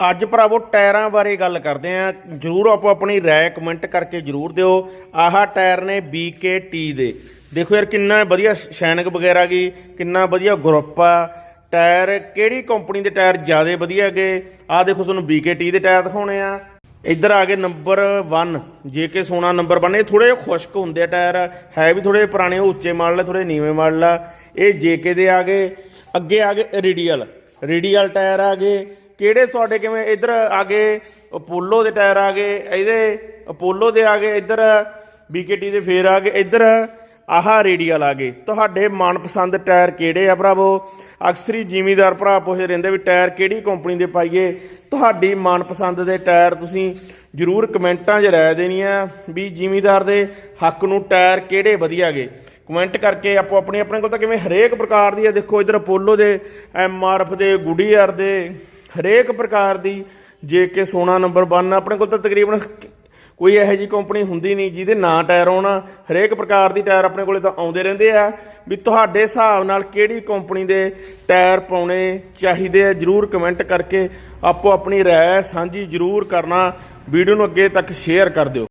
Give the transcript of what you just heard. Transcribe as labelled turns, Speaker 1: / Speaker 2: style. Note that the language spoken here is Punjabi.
Speaker 1: ਅੱਜ ਭਰਾਵੋ ਟਾਇਰਾਂ ਬਾਰੇ ਗੱਲ ਕਰਦੇ ਆਂ ਜਰੂਰ ਆਪੋ ਆਪਣੀ ਰਾਏ ਕਮੈਂਟ ਕਰਕੇ ਜਰੂਰ ਦਿਓ। ਆਹ ਟਾਇਰ ਨੇ BKT ਦੇ। ਦੇਖੋ ਯਾਰ, ਕਿੰਨਾ ਵਧੀਆ ਸ਼ੈਨਿਕ ਵਗੈਰਾ ਗਈ ਕਿੰਨਾ ਵਧੀਆ ਗਰੁੱਪ ਆ। ਟਾਇਰ ਕਿਹੜੀ ਕੰਪਨੀ ਦੇ ਟਾਇਰ ਜ਼ਿਆਦਾ ਵਧੀਆ ਗਏ ਆਹ ਦੇਖੋ ਤੁਹਾਨੂੰ BKT ਦੇ ਟਾਇਰ ਦਿਖਾਉਣੇ ਆ। ਇੱਧਰ ਆ ਗਏ ਨੰਬਰ 1 ਜੇਕੇ ਸੋਨਾ ਨੰਬਰ 1 ਇਹ ਥੋੜੇ ਜਿਹਾ ਖੁਸ਼ਕ ਹੁੰਦੇ ਆ ਟਾਇਰ। ਹੈ ਵੀ ਥੋੜੇ ਪੁਰਾਣੇ ਉੱਚੇ ਮਾਡਲ ਆ ਥੋੜੇ ਨੀਵੇਂ ਮਾਡਲ ਆ। ਇਹ ਜੇਕੇ ਦੇ ਆ ਗਏ। ਅੱਗੇ ਆ ਗਏ ਰੇਡੀਅਲ। ਰੇਡੀਅਲ ਟਾਇਰ ਆ ਗਏ। ਕਿਹੜੇ ਤੁਹਾਡੇ ਕਿਵੇਂ ਇੱਧਰ ਆ ਗਏ, ਅਪੋਲੋ ਦੇ ਟਾਇਰ ਆ ਗਏ, ਇਹਦੇ ਅਪੋਲੋ ਦੇ ਆ ਗਏ, ਇੱਧਰ BKT ਦੇ ਫੇਰ ਆ ਗਏ, ਇੱਧਰ ਆਹ ਰੇਡੀਅਲ ਆ ਗਏ। ਤੁਹਾਡੇ ਮਨਪਸੰਦ ਟਾਇਰ ਕਿਹੜੇ ਆ ਭਰਾਵੋ? ਅਕਸਰੀ ਜ਼ਿਮੀਦਾਰ ਭਰਾ ਪੁੱਛਦੇ ਰਹਿੰਦੇ ਵੀ ਟਾਇਰ ਕਿਹੜੀ ਕੰਪਨੀ ਦੇ ਪਾਈਏ। ਤੁਹਾਡੀ ਮਨਪਸੰਦ ਦੇ ਟਾਇਰ ਤੁਸੀਂ ਜਰੂਰ ਕਮੈਂਟਾਂ 'ਚ ਰਾਏ ਦੇਣੀ ਆ ਵੀ ਜ਼ਿਮੀਦਾਰ ਦੇ ਹੱਕ ਨੂੰ ਟਾਇਰ ਕਿਹੜੇ ਵਧੀਆ ਗਏ। ਕਮੈਂਟ ਕਰਕੇ ਆਪੋ ਆਪਣੇ ਆਪਣੇ ਕੋਲ ਤਾਂ ਕਿਵੇਂ ਹਰੇਕ ਪ੍ਰਕਾਰ ਦੀ ਆ। ਦੇਖੋ ਇਧਰ ਅਪੋਲੋ ਦੇ ਐਮਆਰਐਫ ਦੇ, ਗੁਡੀਆਰ ਦੇ ਹਰੇਕ ਪ੍ਰਕਾਰ ਦੀ ਜੇ ਕੇ ਸੋਨਾ ਨੰਬਰ 1 ਆਪਣੇ ਕੋਲ ਤਾਂ ਤਕਰੀਬਨ ਕੋਈ ਇਹੋ ਜੀ ਕੰਪਨੀ ਹੁੰਦੀ ਨਹੀਂ ਜਿਹਦੇ ਨਾਂ ਟਾਇਰ ਆਉਣਾ ਹਰੇਕ ਪ੍ਰਕਾਰ ਦੀ ਟਾਇਰ ਆਪਣੇ ਕੋਲੇ ਤਾਂ ਆਉਂਦੇ ਰਹਿੰਦੇ ਆ। ਵੀ ਤੁਹਾਡੇ ਹਿਸਾਬ ਨਾਲ ਕਿਹੜੀ ਕੰਪਨੀ ਦੇ ਟਾਇਰ ਪਾਉਣੇ ਚਾਹੀਦੇ ਆ, ਜਰੂਰ ਕਮੈਂਟ ਕਰਕੇ ਆਪੋ ਆਪਣੀ ਰਾਏ ਸਾਂਝੀ ਜਰੂਰ ਕਰਨਾ। ਵੀਡੀਓ ਨੂੰ ਅੱਗੇ ਤੱਕ ਸ਼ੇਅਰ ਕਰ ਦਿਓ।